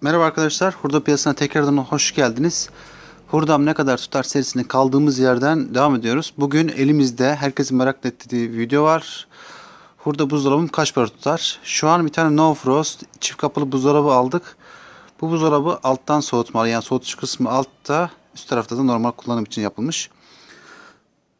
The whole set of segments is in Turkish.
Merhaba arkadaşlar. Hurda piyasasına tekrardan hoş geldiniz. Hurdam ne kadar tutar serisine kaldığımız yerden devam ediyoruz. Bugün elimizde herkesin merak ettiği video var. Hurda buzdolabım kaç para tutar? Şu an bir tane No Frost çift kapılı buzdolabı aldık. Bu buzdolabı alttan soğutmalı. Yani soğutucu kısmı altta, üst tarafta da normal kullanım için yapılmış.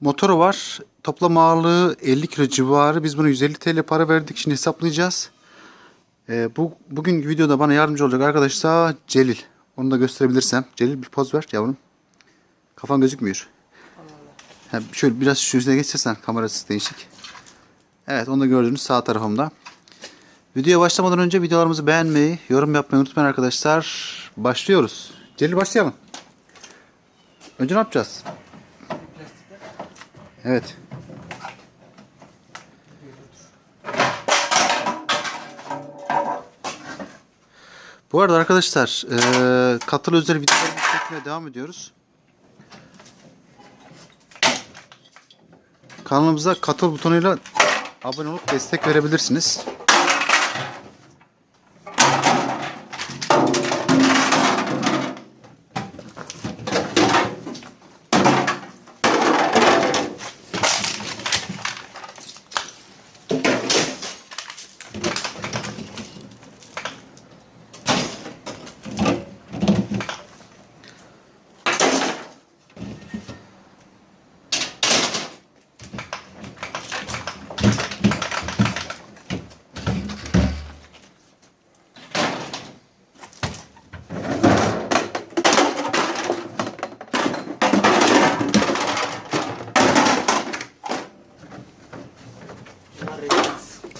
Motoru var. Toplam ağırlığı 50 kilo civarı. Biz bunu 150 TL para verdik. Şimdi hesaplayacağız. Ee, bu bugün videoda bana yardımcı olacak arkadaşlar Celil. Onu da gösterebilirsem. Celil bir poz ver yavrum. Kafan gözükmüyor. Ha, şöyle biraz şu yüzüne geçersen kamerası değişik. Evet onu da gördüğünüz sağ tarafımda. Videoya başlamadan önce videolarımızı beğenmeyi, yorum yapmayı unutmayın arkadaşlar. Başlıyoruz. Celil başlayalım. Önce ne yapacağız? Evet. Bu arada arkadaşlar eee katılı özel videolarımızı çekmeye devam ediyoruz. Kanalımıza katıl butonuyla abone olup destek verebilirsiniz.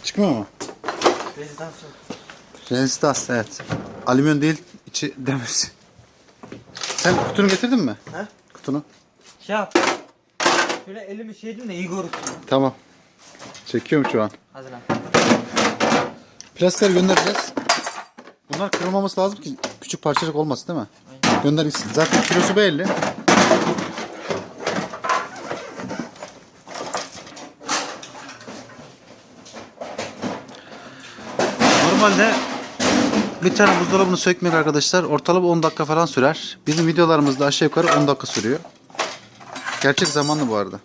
Çıkmıyor mu? Rezidans yok. Resistans evet. Alüminyum değil içi demir. Sen kutunu getirdin mi? He? Kutunu. Şey yap. Şöyle elimi şey edeyim de iyi görürsün. Tamam. Çekiyorum şu an. Hadi lan. Plastikleri göndereceğiz. Bunlar kırılmaması lazım ki küçük parçacık olmasın değil mi? Gönder gitsin. Zaten kilosu belli. Normalde bir tane buzdolabını sökmek arkadaşlar ortalama 10 dakika falan sürer. Bizim videolarımızda aşağı yukarı 10 dakika sürüyor. Gerçek zamanlı bu arada.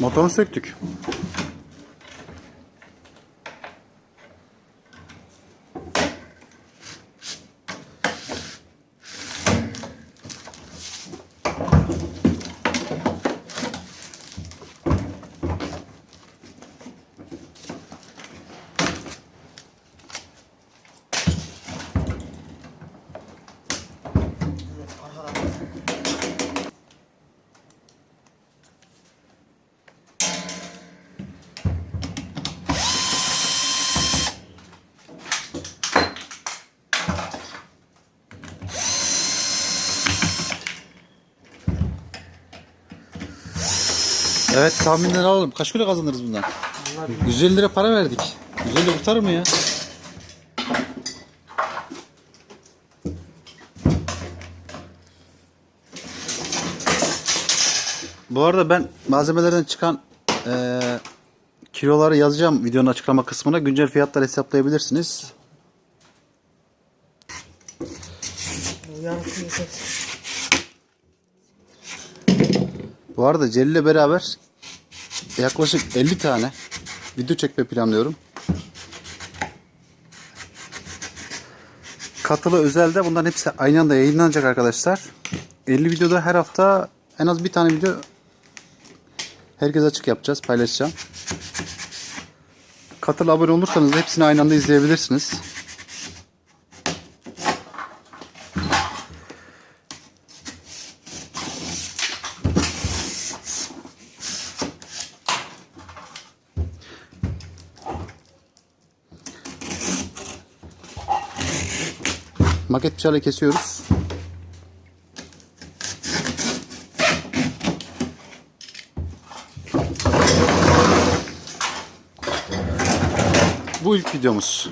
Motorunu söktük. Evet tahminleri alalım. Kaç kilo kazanırız bundan? 150 lira para verdik. 150 kurtarır mı ya? Bu arada ben malzemelerden çıkan eee, kiloları yazacağım videonun açıklama kısmına. Güncel fiyatlar hesaplayabilirsiniz. Bu arada Celil ile beraber yaklaşık 50 tane video çekme planlıyorum. Katılı özelde bunların hepsi aynı anda yayınlanacak arkadaşlar. 50 videoda her hafta en az bir tane video herkes açık yapacağız, paylaşacağım. Katılı abone olursanız hepsini aynı anda izleyebilirsiniz. Bıçağıyla kesiyoruz. Bu ilk videomuz.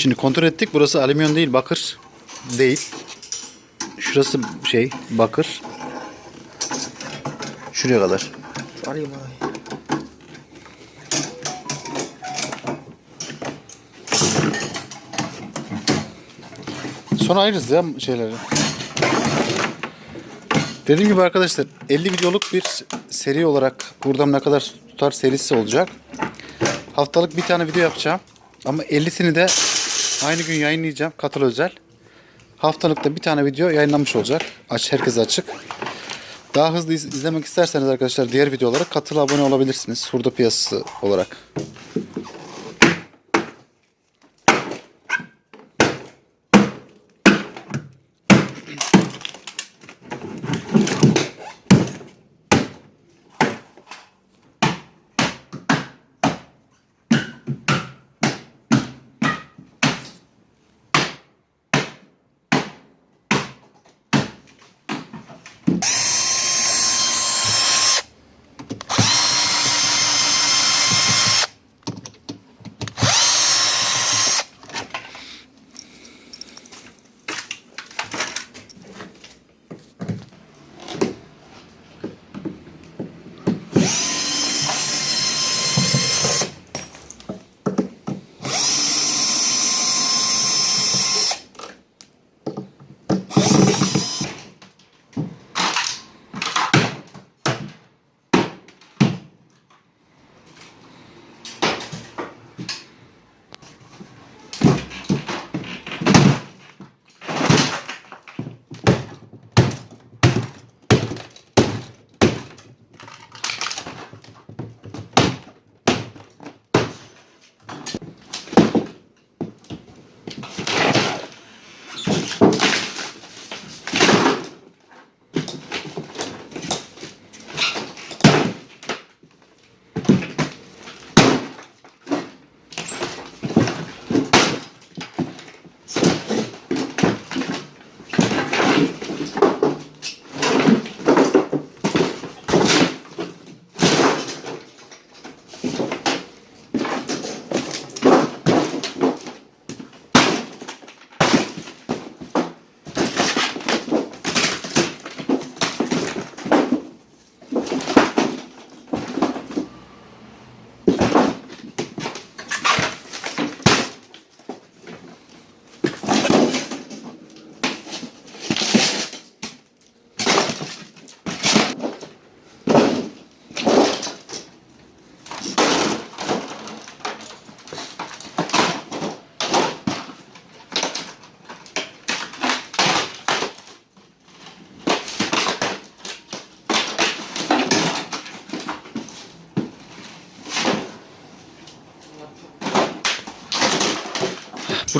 Şimdi kontrol ettik. Burası alüminyum değil, bakır değil. Şurası şey, bakır. Şuraya kadar. Alayım abi. Sonra ayırırız ya şeyleri. Dediğim gibi arkadaşlar 50 videoluk bir seri olarak buradan ne kadar tutar serisi olacak. Haftalık bir tane video yapacağım. Ama 50'sini de aynı gün yayınlayacağım. Katıl özel. Haftalıkta bir tane video yayınlanmış olacak. Aç herkes açık. Daha hızlı iz- izlemek isterseniz arkadaşlar diğer videolara katıl abone olabilirsiniz. Hurda piyasası olarak.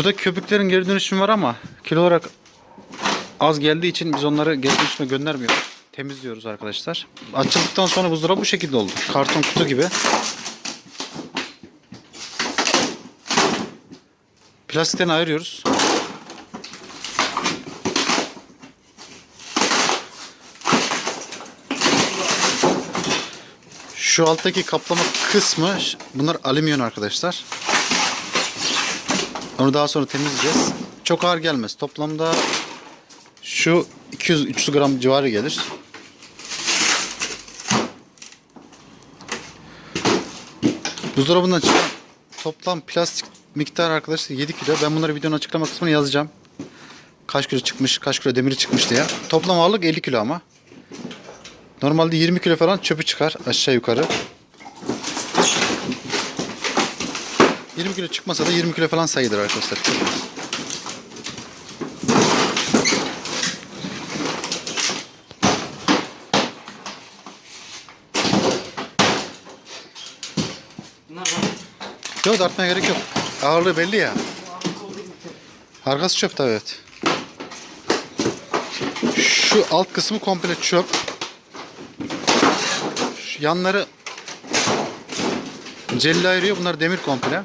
Burada köpüklerin geri dönüşümü var ama kilo olarak az geldiği için biz onları geri dönüşüme göndermiyoruz. Temizliyoruz arkadaşlar. Açıldıktan sonra buzdolabı bu şekilde oldu. Karton kutu gibi. Plastikten ayırıyoruz. Şu alttaki kaplama kısmı bunlar alüminyum arkadaşlar. Onu daha sonra temizleyeceğiz. Çok ağır gelmez. Toplamda şu 200-300 gram civarı gelir. Buzdolabından çıkan toplam plastik miktarı arkadaşlar 7 kilo. Ben bunları videonun açıklama kısmına yazacağım. Kaç kilo çıkmış, kaç kilo demiri çıkmış diye. Toplam ağırlık 50 kilo ama. Normalde 20 kilo falan çöpü çıkar aşağı yukarı. 20 kilo çıkmasa da 20 kilo falan sayılır arkadaşlar. Yok dartmaya gerek yok. Ağırlığı belli ya. Arkası çöp tabii evet. Şu alt kısmı komple çöp. Şu yanları celli ayırıyor. Bunlar demir komple.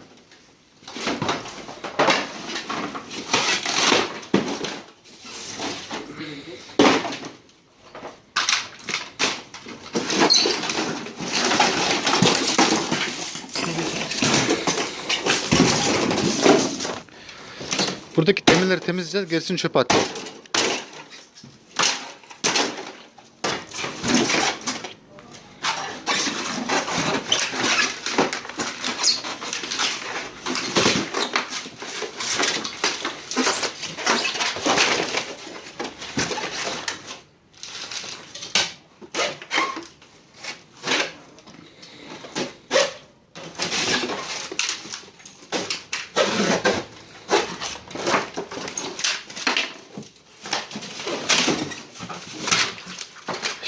Temizleyeceğiz. Gerisini çöpe atacağız.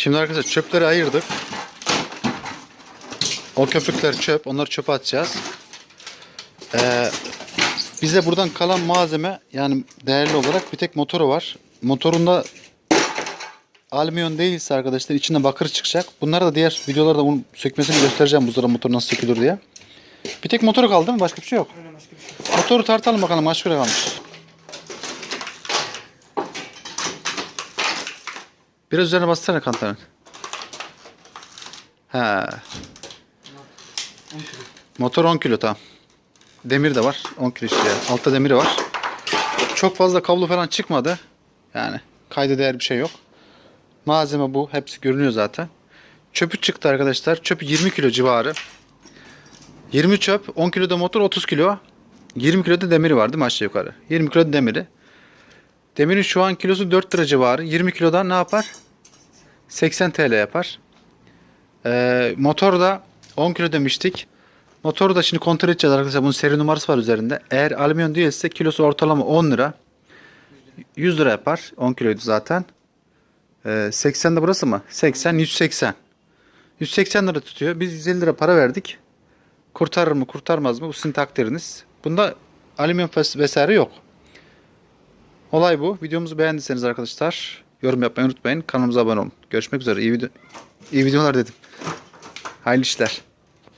Şimdi arkadaşlar çöpleri ayırdık. O köpükler çöp. Onları çöpe atacağız. Ee, bize buradan kalan malzeme yani değerli olarak bir tek motoru var. Motorunda alüminyum değilse arkadaşlar içinde bakır çıkacak. Bunları da diğer videolarda bunun sökmesini göstereceğim buzdolabı motoru nasıl sökülür diye. Bir tek motoru kaldı mi? Başka bir şey yok. Öyle başka bir şey. Motoru tartalım bakalım kaç kilo kalmış. Biraz üzerine bassana kantarın. He. Motor 10 kilo tamam. Demir de var. 10 kilo işte. Altta demiri var. Çok fazla kablo falan çıkmadı. Yani kayda değer bir şey yok. Malzeme bu. Hepsi görünüyor zaten. Çöpü çıktı arkadaşlar. Çöpü 20 kilo civarı. 20 çöp, 10 kilo da motor, 30 kilo. 20 kilo da demiri var değil mi aşağı yukarı? 20 kilo da demiri. Demirin şu an kilosu 4 lira civarı. 20 kilodan ne yapar? 80 TL yapar. Ee, motor da 10 kilo demiştik. Motoru da şimdi kontrol edeceğiz arkadaşlar. Bunun seri numarası var üzerinde. Eğer alüminyum değilse kilosu ortalama 10 lira. 100 lira yapar. 10 kiloydu zaten. Ee, 80 de burası mı? 80, 180. 180 lira tutuyor. Biz 150 lira para verdik. Kurtarır mı kurtarmaz mı? Bu sizin takdiriniz. Bunda alüminyum vesaire yok. Olay bu. Videomuzu beğendiyseniz arkadaşlar yorum yapmayı unutmayın. Kanalımıza abone olun. Görüşmek üzere. İyi, video- iyi videolar dedim. Hayırlı işler.